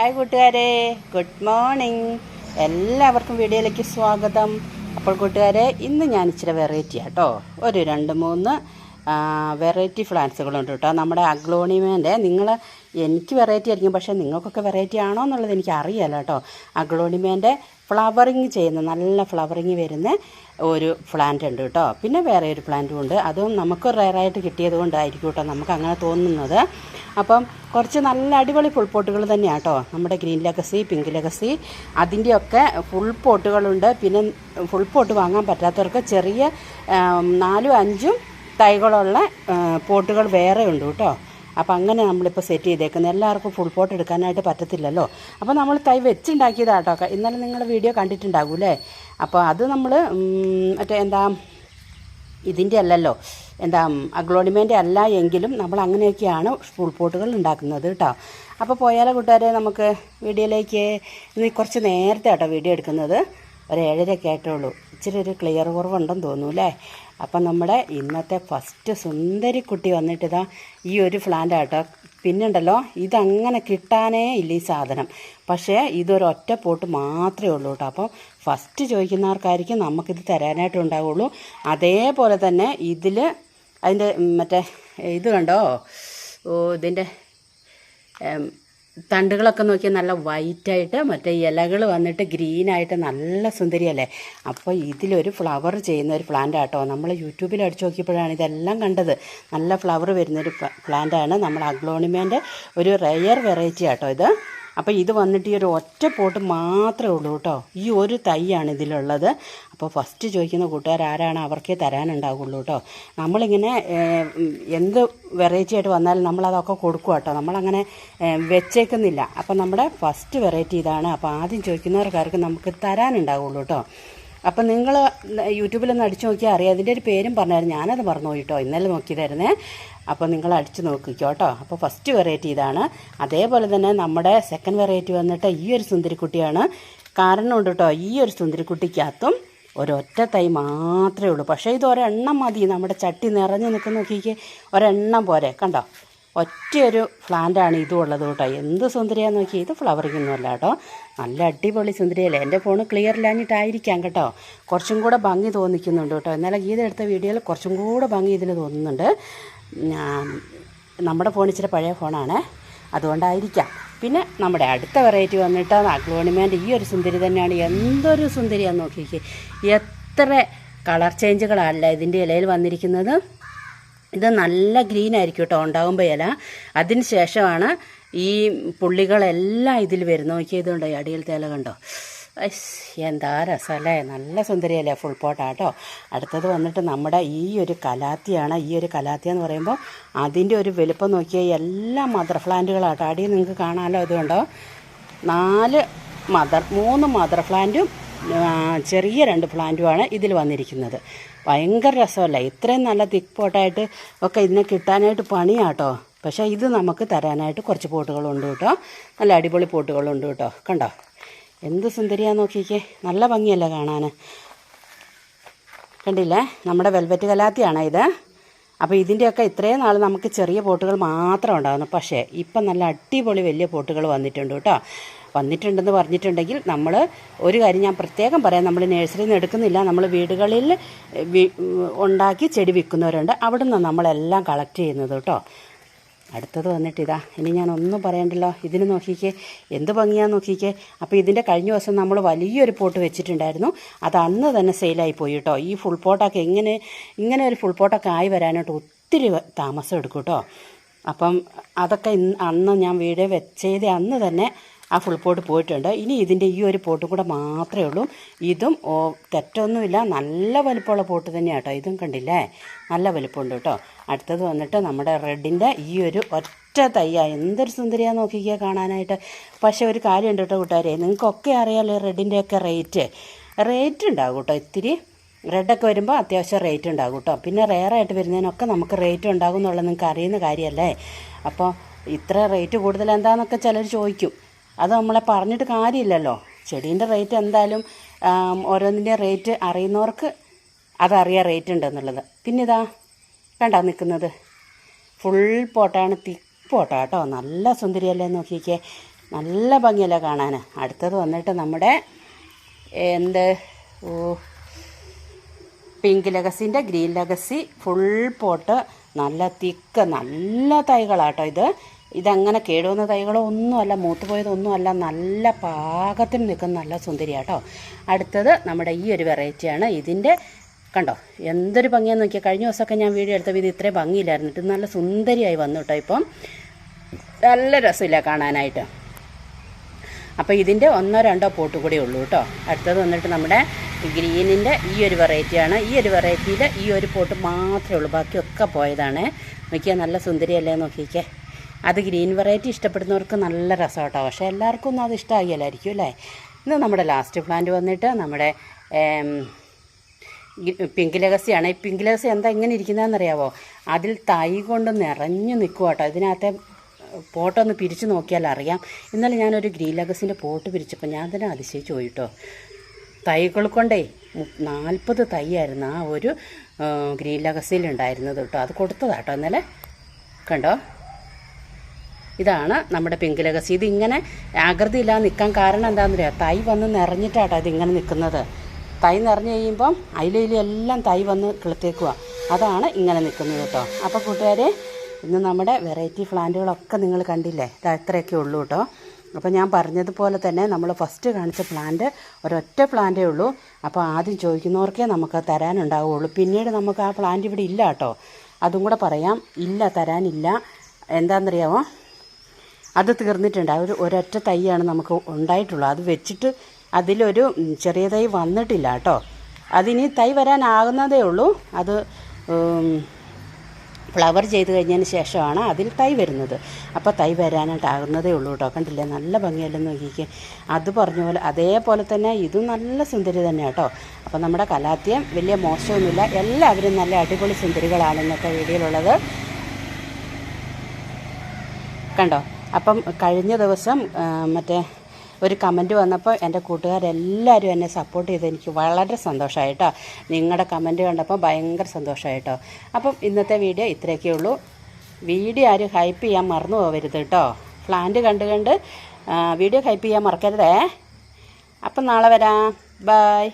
Hi കൂട്ടുകാരെ. Good morning എല്ലാവർക്കും വീഡിയോയിലേക്ക് സ്വാഗതം. അപ്പോൾ കൂട്ടുകാരെ ഇന്ന് ഞാൻ ഇച്ചിരി വെറൈറ്റി ആട്ടോ ഒരു രണ്ട് മൂന്ന് വെറൈറ്റി ഫ്ലാൻസുകളുണ്ട് കേട്ടോ നമ്മുടെ അഗ്ലോണിമേന്റെ നിങ്ങൾ എനിക്ക് വെറൈറ്റി ആയിരിക്കും പക്ഷേ നിങ്ങൾക്കൊക്കെ വെറൈറ്റി ആണോ എന്നുള്ളത് എനിക്ക് അറിയാമല്ലോ കേട്ടോ അഗ്ലോണിമേന്റെ ഫ്ലവറിങ് ചെയ്യുന്ന നല്ല ഫ്ലവറിങ് വരുന്ന ഒരു പ്ലാന്റ് ഉണ്ട് കേട്ടോ പിന്നെ വേറെ ഒരു പ്ലാന്റും ഉണ്ട്. അതും നമുക്ക് റയറായിട്ട് കിട്ടിയത് കൊണ്ടായിരിക്കും കേട്ടോ നമുക്ക് അങ്ങനെ തോന്നുന്നത്. അപ്പം കുറച്ച് നല്ല അടിപൊളി ഫുൾ പോട്ടുകൾ തന്നെയാണ് കേട്ടോ നമ്മുടെ ഗ്രീൻ ലഗസി പിങ്ക് ലഗസി അതിന്റെയൊക്കെ ഫുൾ പോട്ടുകളുണ്ട് പിന്നെ ഫുൾ പോട്ട് വാങ്ങാൻ പറ്റാത്തവർക്ക് ചെറിയ നാലും അഞ്ചും തൈകളുള്ള പോട്ടുകൾ വേറെ ഉണ്ട് കേട്ടോ. അപ്പോൾ അങ്ങനെ നമ്മളിപ്പോൾ സെറ്റ് ചെയ്തേക്കുന്നത് എല്ലാവർക്കും ഫുൾ പോട്ട് എടുക്കാനായിട്ട് പറ്റത്തില്ലല്ലോ. അപ്പോൾ നമ്മൾ തൈ വെച്ചുണ്ടാക്കിയതാട്ടോ. ഇന്നലെ നിങ്ങൾ വീഡിയോ കണ്ടിട്ടുണ്ടാകൂലേ അപ്പോൾ അത് നമ്മൾ മറ്റേ എന്താ ഇതിന്റെ അല്ലല്ലോ. എന്താ അഗ്ലോണിമേന്റെ അല്ല എങ്കിലും നമ്മൾ അങ്ങനെയൊക്കെയാണ് ഫുൾ പോട്ടുകൾ ഉണ്ടാക്കുന്നത് കേട്ടോ. അപ്പോൾ പോയാലോ കൂട്ടുകാരെ നമുക്ക് വീഡിയോയിലേക്ക് ഇന്ന് കുറച്ച് നേരത്തെ കേട്ടോ വീഡിയോ എടുക്കുന്നത്. ഒരു ഏഴരയൊക്കെ ആയിട്ടുള്ളൂ. ഇച്ചിരി ഒരു ക്ലിയർ കുറവുണ്ടെന്ന് തോന്നുന്നു അല്ലേ? അപ്പം നമ്മുടെ ഇന്നത്തെ ഫസ്റ്റ് സുന്ദരി കുട്ടി വന്നിട്ട് ഇതാ ഈ ഒരു പ്ലാന്റ് ആട്ടോ. പിന്നുണ്ടല്ലോ ഇതങ്ങനെ കിട്ടാനേ ഇല്ല ഈ സാധനം. പക്ഷേ ഇതൊരു ഒറ്റ പോട്ട് മാത്രമേ ഉള്ളൂ കേട്ടോ അപ്പം ഫസ്റ്റ് ചോദിക്കുന്നവർക്കായിരിക്കും നമുക്കിത് തരാനായിട്ട് ഉണ്ടാവുള്ളൂ. അതേപോലെ തന്നെ ഇതിൽ അതിന്റെ മറ്റേ ഇത് കണ്ടോ? ഓ ഇതിന്റെ തണ്ടുകളൊക്കെ നോക്കിയാൽ നല്ല വൈറ്റായിട്ട് മറ്റേ ഇലകൾ വന്നിട്ട് ഗ്രീനായിട്ട് നല്ല സുന്ദരിയല്ലേ? അപ്പോൾ ഇതിലൊരു ഫ്ലവർ ചെയ്യുന്ന ഒരു പ്ലാന്റ് ആട്ടോ. നമ്മൾ യൂട്യൂബിൽ അടിച്ചു നോക്കിയപ്പോഴാണ് ഇതെല്ലാം കണ്ടത്. നല്ല ഫ്ലവർ വരുന്നൊരു പ്ലാന്റാണ് നമ്മൾ അഗ്ലോണിമേന്റെ ഒരു റെയർ വെറൈറ്റി ആട്ടോ ഇത്. അപ്പോൾ ഇത് വന്നിട്ട് ഈ ഒരു ഒറ്റ പോട്ട് മാത്രമേ ഉള്ളൂ കേട്ടോ ഈ ഒരു തൈയാണ് ഇതിലുള്ളത്. അപ്പോൾ ഫസ്റ്റ് ചോദിക്കുന്ന കൂട്ടുകാർ ആരാണ്? അവർക്കേ തരാനുണ്ടാവുള്ളൂ കേട്ടോ നമ്മളിങ്ങനെ എന്ത് വെറൈറ്റി ആയിട്ട് വന്നാലും നമ്മളതൊക്കെ കൊടുക്കും കേട്ടോ നമ്മളങ്ങനെ വെച്ചേക്കുന്നില്ല. അപ്പോൾ നമ്മുടെ ഫസ്റ്റ് വെറൈറ്റി ഇതാണ്. അപ്പോൾ ആദ്യം ചോദിക്കുന്നവർക്കാർക്ക് നമുക്ക് തരാനുണ്ടാവുള്ളൂ കേട്ടോ അപ്പം നിങ്ങൾ യൂട്യൂബിലൊന്ന് അടിച്ചു നോക്കിയാൽ അറിയാം. അതിന്റെ ഒരു പേരും പറഞ്ഞായിരുന്നു. ഞാനത് മറന്നു പോയിട്ടോ ഇന്നലെ നോക്കിയതായിരുന്നേ. അപ്പോൾ നിങ്ങൾ അടിച്ചു നോക്കിക്കോ കേട്ടോ അപ്പോൾ ഫസ്റ്റ് വെറൈറ്റി ഇതാണ്. അതേപോലെ തന്നെ നമ്മുടെ സെക്കൻഡ് വെറൈറ്റി വന്നിട്ട് ഈ ഒരു സുന്ദരിക്കുട്ടിയാണ്. കാരണമുണ്ട് കേട്ടോ ഈ ഒരു സുന്ദരിക്കുട്ടിക്കകത്തും ഒരൊറ്റ തൈ മാത്രമേ ഉള്ളൂ. പക്ഷേ ഇത് ഒരെണ്ണം മതി. നമ്മുടെ ചട്ടി നിറഞ്ഞു നിൽക്കുന്ന നോക്കിക്കേ. ഒരെണ്ണം പോരെ. കണ്ടോ? ഒറ്റയൊരു പ്ലാന്റാണ് ഇതും ഉള്ളത് കേട്ടോ. എന്ത് സുന്ദരിയാന്ന് നോക്കി ഇത് ഫ്ലവറിങ്ങൊന്നും ഒന്നുമല്ല കേട്ടോ. നല്ല അടിപൊളി സുന്ദരിയല്ലേ? എന്റെ ഫോൺ ക്ലിയർ ഇല്ലാഞ്ഞിട്ടായിരിക്കാം കേട്ടോ. കുറച്ചും കൂടെ ഭംഗി തോന്നിക്കുന്നുണ്ട് കേട്ടോ. എന്നാലും ഗീത എടുത്ത വീഡിയോയിൽ കുറച്ചും കൂടെ ഭംഗി ഇതിൽ തോന്നുന്നുണ്ട്. നമ്മുടെ ഫോൺ ഇച്ചിരി പഴയ ഫോണാണ്. അതുകൊണ്ടായിരിക്കാം. പിന്നെ നമ്മുടെ അടുത്ത വെറൈറ്റി വന്നിട്ട് അഗ്ലോണിമേന്റെ ഈ ഒരു സുന്ദരി തന്നെയാണ്. എന്തൊരു സുന്ദരിയാന്ന് നോക്കിക്കേ. എത്ര കളർ ചേഞ്ചുകളല്ല ഇതിന്റെ ഇലയിൽ വന്നിരിക്കുന്നത്. ഇത് നല്ല ഗ്രീൻ ആയിരിക്കും കേട്ടോ ഉണ്ടാകുമ്പോൾ ഇല. അതിന് ശേഷമാണ് ഈ പുള്ളികളെല്ലാം ഇതിൽ വരുന്നത്. നോക്കിയതുണ്ടോ ഈ അടിയിലത്തെ ഇല കണ്ടോ? എന്താ രസമല്ലേ? നല്ല സുന്ദരിയല്ലേ ഫുൾ പോട്ടാട്ടോ അടുത്തത് വന്നിട്ട് നമ്മുടെ ഈ ഒരു കലാത്തിയാണ്. ഈ ഒരു കലാത്തി എന്ന് പറയുമ്പോൾ അതിന്റെ ഒരു വലുപ്പം നോക്കിയാൽ എല്ലാ മദർ പ്ലാന്റുകളാട്ടോ അടിയിൽ നിങ്ങൾക്ക് കാണാമല്ലോ ഇതുകൊണ്ടോ നാല് മദർ മൂന്ന് മദർ പ്ലാന്റും ചെറിയ രണ്ട് പ്ലാന്റുമാണ് ഇതിൽ വന്നിരിക്കുന്നത്. ഭയങ്കര രസമല്ല? ഇത്രയും നല്ല തിക്ക് പോട്ടായിട്ട് ഒക്കെ ഇതിനെ കിട്ടാനായിട്ട് പണിയാട്ടോ. പക്ഷേ ഇത് നമുക്ക് തരാനായിട്ട് കുറച്ച് പോട്ടുകളുണ്ട് കേട്ടോ. നല്ല അടിപൊളി പോട്ടുകളുണ്ട് കേട്ടോ. കണ്ടോ? എന്ത് സുന്ദരിയാന്ന് നോക്കിക്കേ. നല്ല ഭംഗിയല്ലേ കാണാൻ കണ്ടില്ലേ? നമ്മുടെ വെൽവെറ്റ് കലാത്തിയാണ് ഇത്? അപ്പോൾ ഇതിന്റെയൊക്കെ ഇത്രയും നാൾ നമുക്ക് ചെറിയ പോട്ടുകൾ മാത്രം ഉണ്ടാകുന്നു പക്ഷേ ഇപ്പം നല്ല അടിപൊളി വലിയ പോട്ടുകൾ വന്നിട്ടുണ്ട് കേട്ടോ. വന്നിട്ടുണ്ടെന്ന് പറഞ്ഞിട്ടുണ്ടെങ്കിൽ നമ്മൾ ഒരു കാര്യം ഞാൻ പ്രത്യേകം പറയാം. നമ്മൾ നഴ്സറിയിൽ നിന്ന് എടുക്കുന്നില്ല. നമ്മൾ വീടുകളിൽ ഉണ്ടാക്കി ചെടി വിൽക്കുന്നവരുണ്ട്. അവിടെ നിന്ന് നമ്മളെല്ലാം കളക്ട് ചെയ്യുന്നത് കേട്ടോ. അടുത്തത് വന്നിട്ട് ഇതാ ഇനി ഞാൻ ഒന്നും പറയണ്ടല്ലോ. ഇതിന് നോക്കിക്കേ. എന്ത് ഭംഗിയാന്ന് നോക്കിക്കേ. അപ്പോൾ ഇതിന്റെ കഴിഞ്ഞ ദിവസം നമ്മൾ വലിയൊരു പോട്ട് വെച്ചിട്ടുണ്ടായിരുന്നു. അത് അന്ന് തന്നെ സെയിലായി പോയി കേട്ടോ. ഈ ഫുൾ പോട്ടൊക്കെ എങ്ങനെ ഇങ്ങനെ ഒരു ഫുൾ പോട്ടൊക്കെ ആയി വരാനായിട്ട് ഒത്തിരി താമസം എടുക്കും കേട്ടോ. അപ്പം അതൊക്കെ അന്ന് ഞാൻ വീട് വെച്ചത് അന്ന് തന്നെ ആ ഫുൾ പോട്ട് പോയിട്ടുണ്ട്. ഇനി ഇതിന്റെ ഈ ഒരു പോട്ട് കൂടെ മാത്രമേ ഉള്ളൂ. ഇതും തെറ്റൊന്നുമില്ല. നല്ല വലിപ്പമുള്ള പോട്ട് തന്നെയാണ് കേട്ടോ ഇതും കണ്ടില്ലേ? നല്ല വലിപ്പമുണ്ട് കേട്ടോ അടുത്തത് വന്നിട്ട് നമ്മുടെ റെഡിന്റെ ഈ ഒരു ഒറ്റ തയ്യ. എന്തൊരു സുന്ദരിയാണ് നോക്കിക്കുക കാണാനായിട്ട്. പക്ഷേ ഒരു കാര്യമുണ്ട് കേട്ടോ കൂട്ടുകാരെ. നിങ്ങൾക്കൊക്കെ അറിയാമല്ലോ റെഡിന്റെയൊക്കെ റേറ്റ്. റേറ്റ് ഉണ്ടാകും കേട്ടോ ഇത്തിരി റെഡൊക്കെ വരുമ്പോൾ അത്യാവശ്യം റേറ്റ് ഉണ്ടാകും കേട്ടോ പിന്നെ റെയറായിട്ട് വരുന്നതിനൊക്കെ നമുക്ക് റേറ്റ് ഉണ്ടാകും എന്നുള്ളത് നിങ്ങൾക്ക് അറിയുന്ന കാര്യമല്ലേ അപ്പോൾ ഇത്ര റേറ്റ് കൂടുതൽ എന്താണെന്നൊക്കെ ചിലർ ചോദിക്കും. അത് നമ്മളെ പറഞ്ഞിട്ട് കാര്യമില്ലല്ലോ. ചെടീന്റെ റേറ്റ് എന്തായാലും ഓരോന്നിന്റെ റേറ്റ് അറിയുന്നവർക്ക് അതറിയാം റേറ്റ് ഉണ്ടെന്നുള്ളത്. പിന്നെ ഇതാ കണ്ടോ നിൽക്കുന്നത്. ഫുൾ പോട്ടാണ് തിക്ക് പോട്ടാ കേട്ടോ. നല്ല സുന്ദരിയല്ലേ നോക്കിക്കേ. നല്ല ഭംഗിയല്ലേ കാണാൻ. അടുത്തത് വന്നിട്ട് നമ്മുടെ എന്ത് ഓ പിങ്ക് ലഗസിന്റെ ഗ്രീൻ ലഗസി ഫുൾ പോട്ട്. നല്ല തിക്ക് നല്ല തൈകളാട്ടോ ഇത്. ഇതങ്ങനെ കേടുവന്ന തൈകളോ ഒന്നുമല്ല മൂത്ത് പോയതൊന്നുമല്ല നല്ല പാകത്തിന് നിൽക്കുന്ന നല്ല സുന്ദരിയാട്ടോ അടുത്തത് നമ്മുടെ ഈ ഒരു വെറൈറ്റിയാണ്. ഇതിന്റെ കണ്ടോ എന്തൊരു ഭംഗിയാന്ന് നോക്കിയാൽ കഴിഞ്ഞ ദിവസമൊക്കെ ഞാൻ വീഡിയോ എടുത്തപ്പോൾ ഇത് ഇത്രയും ഭംഗിയില്ലായിരുന്നു. ഇത് നല്ല സുന്ദരിയായി വന്നു കേട്ടോ ഇപ്പം. നല്ല രസമില്ല കാണാനായിട്ട്. അപ്പോൾ ഇതിന്റെ ഒന്നോ രണ്ടോ പോട്ട് കൂടി ഉള്ളൂ കേട്ടോ അടുത്തത് വന്നിട്ട് നമ്മുടെ ഗ്രീനിന്റെ ഈ ഒരു വെറൈറ്റിയാണ്. ഈ ഒരു വെറൈറ്റിയിൽ ഈ ഒരു പോട്ട് മാത്രമേ ഉള്ളൂ. ബാക്കിയൊക്കെ പോയതാണ്. നോക്കിയാൽ നല്ല സുന്ദരിയല്ലേ നോക്കിക്കേ. അത് ഗ്രീൻ വെറൈറ്റി ഇഷ്ടപ്പെടുന്നവർക്ക് നല്ല രസം കേട്ടോ പക്ഷേ എല്ലാവർക്കും ഒന്നും അത് ഇഷ്ടമാകില്ലായിരിക്കും അല്ലേ? ഇന്ന് നമ്മുടെ ലാസ്റ്റ് പ്ലാന്റ് വന്നിട്ട് നമ്മുടെ പിങ്ക് ലഗസിയാണ്. ഈ പിങ്ക് ലഗസി എന്താ ഇങ്ങനെ ഇരിക്കുന്നതെന്നറിയാവോ? അതിൽ തൈ കൊണ്ട് നിറഞ്ഞു നിൽക്കുക കേട്ടോ ഇതിനകത്തെ പോട്ടൊന്ന് പിരിച്ചു നോക്കിയാൽ അറിയാം. ഇന്നലെ ഞാനൊരു ഗ്രീൻ ലഗസിന്റെ പോട്ട് പിരിച്ചപ്പോൾ ഞാൻ തന്നെ അതിശയിച്ചു പോയി കേട്ടോ തൈകൾ കൊണ്ടേ നാൽപ്പത് തൈയായിരുന്നു ആ ഒരു ഗ്രീൻ ലഗസിയിൽ ഉണ്ടായിരുന്നത് കേട്ടോ. അത് കൊടുത്തതാട്ടോ ഇന്നലെ. കണ്ടോ? ഇതാണ് നമ്മുടെ പിങ്ക് ലഗസി. ഇതിങ്ങനെ ആകൃതിയില്ലാതെ നിൽക്കാൻ കാരണം എന്താണെന്നറിയാം തൈ വന്ന് നിറഞ്ഞിട്ടാട്ടോ ഇതിങ്ങനെ നിൽക്കുന്നത് തൈ നിറഞ്ഞു കഴിയുമ്പം അതിലെല്ലാം തൈ വന്ന് കിളത്തേക്കുക അതാണ് ഇങ്ങനെ നിൽക്കുന്നത് കേട്ടോ. അപ്പോൾ കൂട്ടുകാരെ ഇന്ന് നമ്മുടെ വെറൈറ്റി പ്ലാന്റുകളൊക്കെ നിങ്ങൾ കണ്ടില്ലേ? ഇത് അത്രയൊക്കെ ഉള്ളൂ കേട്ടോ. അപ്പോൾ ഞാൻ പറഞ്ഞതുപോലെ തന്നെ നമ്മൾ ഫസ്റ്റ് കാണിച്ച പ്ലാന്റ് ഒരൊറ്റ പ്ലാന്റേ ഉള്ളൂ. അപ്പോൾ ആദ്യം ചോദിക്കുന്നവർക്കേ നമുക്ക് തരാനുണ്ടാവുകയുള്ളൂ പിന്നീട് നമുക്ക് ആ പ്ലാന്റ് ഇവിടെ ഇല്ല കേട്ടോ. അതും കൂടെ പറയാം. ഇല്ല തരാനില്ല. എന്താണെന്നറിയാമോ അത് തീർന്നിട്ടുണ്ട്. ആ ഒരു ഒരൊറ്റ തൈയാണ് നമുക്ക് ഉണ്ടായിട്ടുള്ളത് അത് വെച്ചിട്ട് അതിലൊരു ചെറിയ തൈ വന്നിട്ടില്ല കേട്ടോ. അതിനി തൈ വരാനാകുന്നതേ ഉള്ളൂ. അത് ഫ്ലവർ ചെയ്ത് കഴിഞ്ഞതിന് ശേഷമാണ് അതിൽ തൈ വരുന്നത്. അപ്പോൾ തൈ വരാനായിട്ടാകുന്നതേ ഉള്ളൂ കേട്ടോ. കണ്ടില്ലേ? നല്ല ഭംഗിയല്ലേ നോക്കിക്കേ. അത് പറഞ്ഞ പോലെ അതേപോലെ തന്നെ ഇതും നല്ല സുന്ദരി തന്നെ കേട്ടോ. അപ്പോൾ നമ്മുടെ കലാത്യം വലിയ മോശമൊന്നുമില്ല. എല്ലാവരും നല്ല അടിപൊളി സുന്ദരികളാണെന്നൊക്കെ വീഡിയോയിലുള്ളത്. കണ്ടോ? അപ്പം കഴിഞ്ഞ ദിവസം മറ്റേ ഒരു കമന്റ് വന്നപ്പോൾ എന്റെ കൂട്ടുകാരെല്ലാവരും എന്നെ സപ്പോർട്ട് ചെയ്ത് എനിക്ക് വളരെ സന്തോഷമായിട്ടോ നിങ്ങളുടെ കമന്റ് കണ്ടപ്പോൾ ഭയങ്കര സന്തോഷമായിട്ടോ അപ്പം ഇന്നത്തെ വീഡിയോ ഇത്രയൊക്കെ ഉള്ളൂ. വീഡിയോ ആരും ഹൈപ്പ് ചെയ്യാൻ മറന്നു പോകരുത് കേട്ടോ പ്ലാന്റ് കണ്ട് കണ്ട് വീഡിയോ ഹൈപ്പ് ചെയ്യാൻ മറക്കരുതേ. അപ്പം നാളെ വരാം. ബൈ